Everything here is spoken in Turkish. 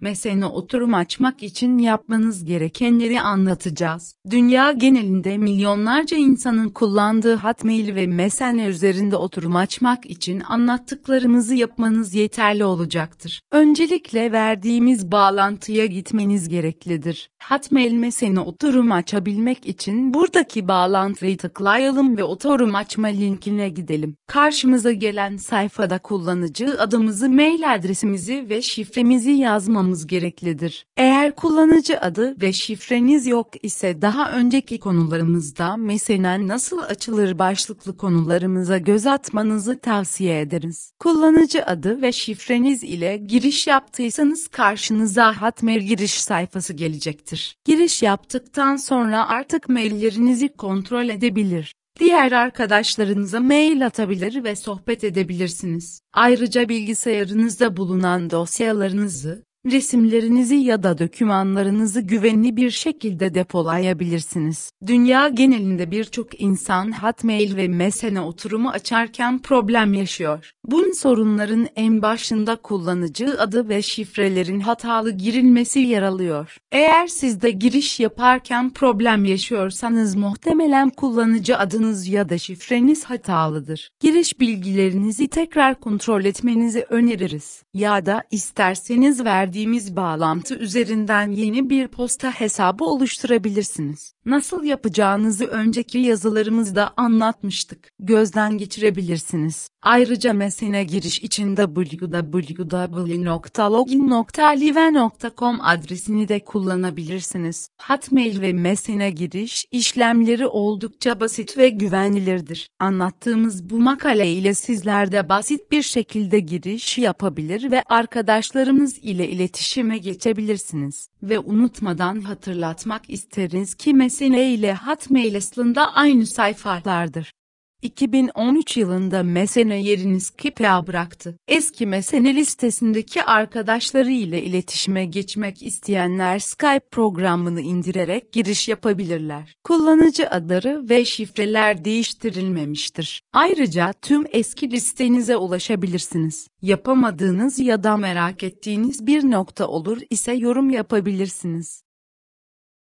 Mesene oturum açmak için yapmanız gerekenleri anlatacağız. Dünya genelinde milyonlarca insanın kullandığı Hotmail ve Mesene üzerinde oturum açmak için anlattıklarımızı yapmanız yeterli olacaktır. Öncelikle verdiğimiz bağlantıya gitmeniz gereklidir. Hotmail Mesene oturum açabilmek için buradaki bağlantıyı tıklayalım ve oturum açma linkine gidelim. Karşımıza gelen sayfada kullanıcı adımızı, mail adresimizi ve şifremizi yazmamız yazmamız gereklidir. Eğer kullanıcı adı ve şifreniz yok ise daha önceki konularımızda mesela nasıl açılır başlıklı konularımıza göz atmanızı tavsiye ederiz. Kullanıcı adı ve şifreniz ile giriş yaptıysanız karşınıza Hotmail giriş sayfası gelecektir. Giriş yaptıktan sonra artık maillerinizi kontrol edebilir. Diğer arkadaşlarınıza mail atabilir ve sohbet edebilirsiniz. Ayrıca bilgisayarınızda bulunan dosyalarınızı, resimlerinizi ya da dokümanlarınızı güvenli bir şekilde depolayabilirsiniz. Dünya genelinde birçok insan Hotmail ve Mesene oturumu açarken problem yaşıyor. Bu sorunların en başında kullanıcı adı ve şifrelerin hatalı girilmesi yer alıyor. Eğer siz de giriş yaparken problem yaşıyorsanız muhtemelen kullanıcı adınız ya da şifreniz hatalıdır. Giriş bilgilerinizi tekrar kontrol etmenizi öneririz. Ya da isterseniz verdiğiniz verdiğimiz bağlantı üzerinden yeni bir posta hesabı oluşturabilirsiniz. Nasıl yapacağınızı önceki yazılarımızda anlatmıştık. Gözden geçirebilirsiniz. Ayrıca mesene giriş için www.login.live.com adresini de kullanabilirsiniz. Hotmail ve mesene giriş işlemleri oldukça basit ve güvenilirdir. Anlattığımız bu makale ile sizler de basit bir şekilde giriş yapabilir ve arkadaşlarımız ile iletişime geçebilirsiniz. Ve unutmadan hatırlatmak isteriz ki mesene ile Hotmail aslında aynı sayfalardır. 2013 yılında Mesene yerini Skype'a bıraktı. Eski Mesene listesindeki arkadaşları ile iletişime geçmek isteyenler Skype programını indirerek giriş yapabilirler. Kullanıcı adları ve şifreler değiştirilmemiştir. Ayrıca tüm eski listenize ulaşabilirsiniz. Yapamadığınız ya da merak ettiğiniz bir nokta olur ise yorum yapabilirsiniz.